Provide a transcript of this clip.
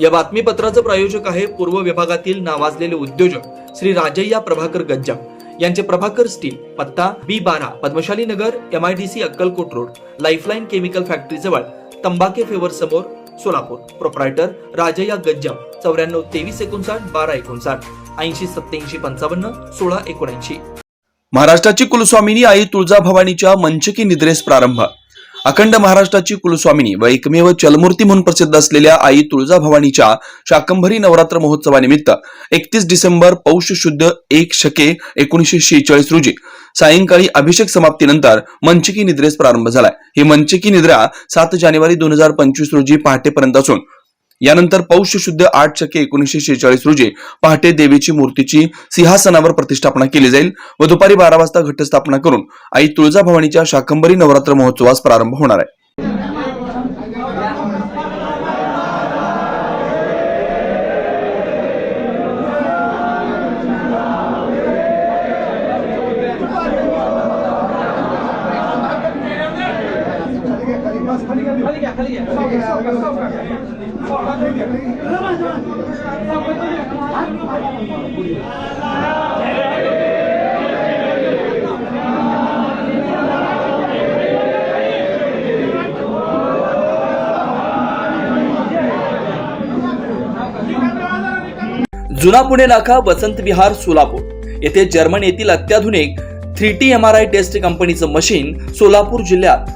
या बातमीपत्राचं प्रायोजक आहे पूर्व विभागातील नावाजलेले उद्योजक श्री राजय्या प्रभाकर गज्जाम यांचे प्रभाकर स्टील पत्ता बी बारा Padmashali Nagar M I D C Akkalkot road lifeline chemical factory जवळ तंबाके फेवर समोर सोलापूर. प्रोप्रायटर राजय्या गज्जाम चौऱ्याण्णव तेवीस एकोणसाठ बारा एकोणसाठ ऐंशी सत्याऐंशी पंचावन्न सोळा एकोणऐंशी. महाराष्ट्राची कुलस्वामिनी आई तुळजाभवानीच्या मंचकी निद्रेस प्रारंभ. अखंड महाराष्ट्राची कुलस्वामिनी व एकमेव चलमूर्ती म्हणून प्रसिद्ध असलेल्या आई तुळजाभवानीच्या शाकंभरी नवरात्र महोत्सवानिमित्त एकतीस डिसेंबर पौष शुद्ध एक शके एकोणीसशे शेहेचाळीस रोजी सायंकाळी अभिषेक समाप्तीनंतर मंचकी निद्रेस प्रारंभ झालाय. ही मंचकी निद्रा सात जानेवारी दोन हजार पंचवीस रोजी पहाटेपर्यंत असून यानंतर पौष शुद्ध आठ शके एकोणीसशे शेहेचाळीस रोजी पहाटे देवीची मूर्तीची सिंहासनावर प्रतिष्ठापना केली जाईल व दुपारी बारा वाजता घटस्थापना करून आई तुळजाभवानीच्या शाकंभरी नवरात्र महोत्सवास प्रारंभ होणार आहे. जुना पुणे नाका वसंत विहार सोलापूर. येथे जर्मन येथील अत्याधुनिक three T M R I test कंपनीचं मशीन सोलापूर जिल्ह्यात